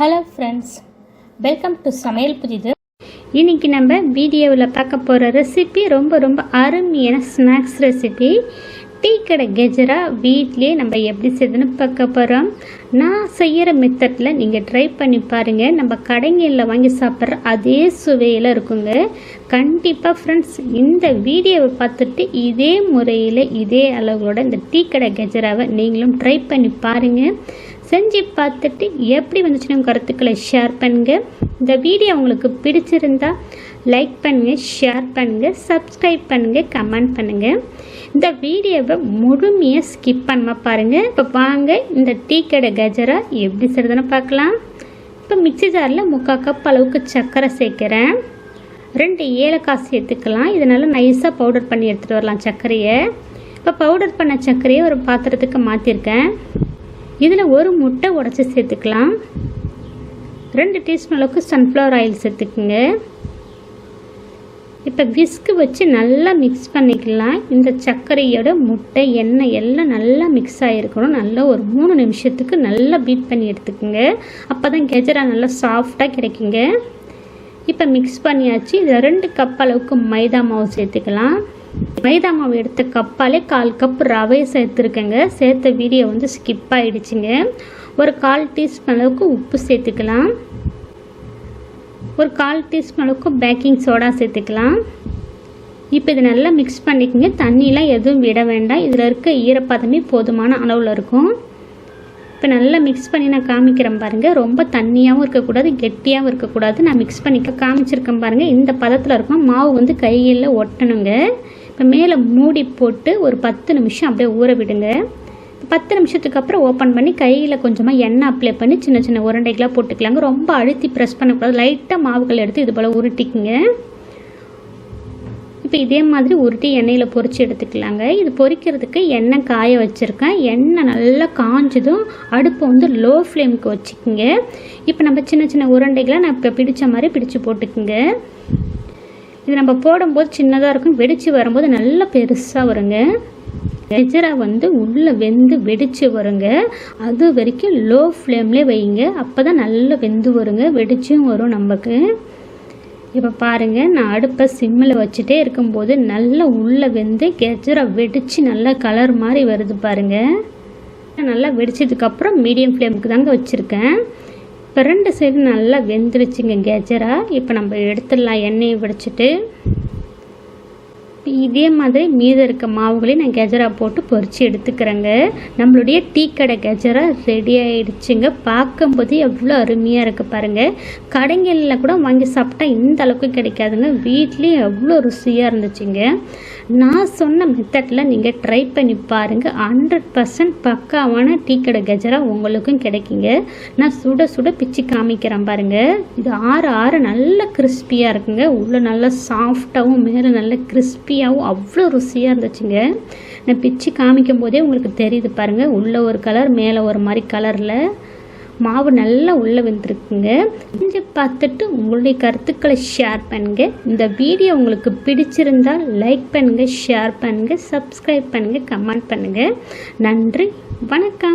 Hello friends welcome to சமையல் புதிது இன்னைக்கு நம்ம வீடியோவில் பார்க்க போகிற ரெசிபி ரொம்ப ரொம்ப அருமையான ஸ்நாக்ஸ் ரெசிபி டீ கடை கெஜரா வீட்லேயே நம்ம எப்படி செய்யுதுன்னு பார்க்க போகிறோம் நான் செய்கிற மெத்தடில் நீங்கள் ட்ரை பண்ணி பாருங்கள் நம்ம கடைங்களில் வாங்கி சாப்பிட்ற அதே சுவையில் இருக்குங்க. கண்டிப்பாக ஃப்ரெண்ட்ஸ் இந்த வீடியோவை பார்த்துட்டு இதே முறையில் இதே அளவுகளோட இந்த டீ கடை கெஜராவை நீங்களும் ட்ரை பண்ணி பாருங்கள் செஞ்சு பார்த்துட்டு எப்படி வந்துச்சுன்னு கருத்துக்களை ஷேர் பண்ணுங்க. இந்த வீடியோ உங்களுக்கு பிடிச்சிருந்தா லைக் பண்ணுங்கள் ஷேர் பண்ணுங்கள் சப்ஸ்கிரைப் பண்ணுங்கள் கமெண்ட் பண்ணுங்கள் இந்த வீடியோவை முழுமையாக ஸ்கிப் பண்ண பாருங்கள் இப்போ வாங்க இந்த டீ கடை கஜரா எப்படி செய்கிறதுன்னு பார்க்கலாம். இப்போ மிக்சி ஜாரில் முக்கால் கப் அளவுக்கு சர்க்கரை சேர்க்குறேன். ரெண்டு ஏலக்காய் சேர்த்துக்கலாம். இதனால் நைஸாக பவுடர் பண்ணி எடுத்துகிட்டு வரலாம் சர்க்கரையை. இப்போ பவுடர் பண்ண சர்க்கரையை ஒரு பாத்திரத்துக்கு மாற்றிருக்கேன் இதில் ஒரு முட்டை உடச்சி சேர்த்துக்கலாம். ரெண்டு டீஸ்பூன் அளவுக்கு சன்ஃப்ளவர் ஆயில் சேர்த்துக்குங்க. இப்போ விஸ்கு வச்சு நல்லா மிக்ஸ் பண்ணிக்கலாம். இந்த சர்க்கரையோட முட்டை எண்ணெய் எல்லாம் நல்லா மிக்ஸ் ஆகிருக்கணும் நல்லா ஒரு மூணு நிமிஷத்துக்கு நல்லா பீட் பண்ணி எடுத்துக்கோங்க. அப்போ தான் கெஜரா நல்லா சாஃப்டாக கிடைக்குங்க. இப்போ மிக்ஸ் பண்ணியாச்சு. இதில் ரெண்டு கப் அளவுக்கு மைதா மாவு சேர்த்துக்கலாம். மைதா மாவு எடுத்த கப்பாலே கால் கப் ரவையை சேர்த்துருக்கேங்க. சேர்த்த வீடியோ வந்து ஸ்கிப் ஆகிடுச்சிங்க ஒரு கால் டீஸ்பூன் அளவுக்கு உப்பு சேர்த்துக்கலாம். ஒரு கால் டீஸ்பூன் அளவுக்கு பேக்கிங் சோடா சேர்த்துக்கலாம். இப்போ இது நல்லா மிக்ஸ் பண்ணிக்கோங்க. தண்ணியெலாம் எதுவும் விட வேண்டாம். இதில் இருக்க ஈரப்பதமே போதுமான அளவில் இருக்கும். இப்போ நல்லா மிக்ஸ் பண்ணி நான் காமிக்கிறேன் பாருங்கள் ரொம்ப தண்ணியாகவும் இருக்கக்கூடாது கெட்டியாகவும் இருக்கக்கூடாது நான் மிக்ஸ் பண்ணிக்க காமிச்சிருக்கேன் பாருங்கள் இந்த பதத்தில் இருக்கும் மாவு வந்து கையில் ஒட்டணுங்க. இப்போ மேலே மூடி போட்டு ஒரு பத்து நிமிஷம் அப்படியே ஊற விடுங்க. பத்து நிமிஷத்துக்கு அப்புறம் ஓப்பன் பண்ணி கையில் கொஞ்சமாக எண்ணெய் அப்ளை பண்ணி சின்ன சின்ன உருண்டைகளாக போட்டுக்கலாங்க. ரொம்ப அழுத்தி ப்ரெஸ் பண்ணக்கூடாது. லைட்டாக மாவுகள் எடுத்து இது போல் உருட்டிக்குங்க. இப்போ இதே மாதிரி உருட்டி எண்ணெயில் பொரித்து எடுத்துக்கலாங்க. இது பொரிக்கிறதுக்கு எண்ணெய் காய வச்சுருக்கேன். எண்ணெய் நல்லா காஞ்சதும் அடுப்பை வந்து லோ ஃப்ளேமுக்கு வச்சுக்கோங்க. இப்போ நம்ம சின்ன சின்ன உருண்டைகளை நான் இப்போ பிடிச்ச மாதிரி பிடிச்சு போட்டுக்குங்க. இது நம்ம போடும்போது சின்னதாக இருக்கும் வெடித்து வரும்போது நல்லா பெருசாக வருங்க. கெஜரா வந்து உள்ளே வெந்து வெடித்து வருங்க. அது வரைக்கும் லோ ஃப்ளேம்லேயே வைங்க. அப்போ தான் நல்லா வெந்து வருங்க. வெடிச்சும் வரும் நமக்கு. இப்போ பாருங்கள் நான் அடுப்பை சிம்மில் வச்சுட்டே இருக்கும்போது நல்லா உள்ளே வெந்து கெஜரா வெடித்து நல்லா கலர் மாதிரி வருது பாருங்கள் நல்லா வெடிச்சதுக்கப்புறம் மீடியம் ஃப்ளேமுக்கு தாங்க வச்சுருக்கேன். இப்போ ரெண்டு சைடு நல்லா வெந்துருச்சுங்க கெஜரா. இப்போ நம்ம எடுத்துடலாம் எண்ணெயை வடிச்சிட்டு இதே மாதிரி மீதம் இருக்க மாவுகளையும் நான் கெஜரா போட்டு பொறிச்சு எடுத்துக்கிறேங்க. நம்மளுடைய டீ கடை கெஜரா ரெடி ஆகிடுச்சுங்க பார்க்கும்போது எவ்வளோ அருமையாக இருக்குது பாருங்கள் கடைங்களில் கூட வாங்கி சாப்பிட்டா இந்த அளவுக்கு கிடைக்காதுங்க. வீட்லேயும் எவ்வளோ ருசியாக இருந்துச்சுங்க. நான் சொன்ன மெத்தடில் நீங்கள் ட்ரை பண்ணி பாருங்கள் ஹண்ட்ரட் பர்சன்ட் பக்காவான டீ கடை கெஜரா உங்களுக்கும் கிடைக்குங்க. நான் சுட சுட பிச்சு காமிக்கிறேன் பாருங்கள் இது ஆறு ஆறு நல்ல கிறிஸ்பியாக இருக்குங்க. உள்ளே நல்லா சாஃப்டாகவும் மேலே நல்ல கிறிஸ்பியாகவும் அவ்வளோ ருசியாக இருந்துச்சுங்க. நான் பிச்சு காமிக்கும் போதே உங்களுக்கு தெரியுது பாருங்கள் உள்ளே ஒரு கலர் மேலே ஒரு மாதிரி கலரில் மாவு நல்லா உள்ளே வந்துருக்குங்க செஞ்சு பார்த்துட்டு உங்களுடைய கருத்துக்களை ஷேர் பண்ணுங்கள் இந்த வீடியோ உங்களுக்கு பிடிச்சிருந்தால் லைக் பண்ணுங்கள் ஷேர் பண்ணுங்கள் சப்ஸ்கிரைப் பண்ணுங்கள் கமெண்ட் பண்ணுங்கள் நன்றி வணக்கம்.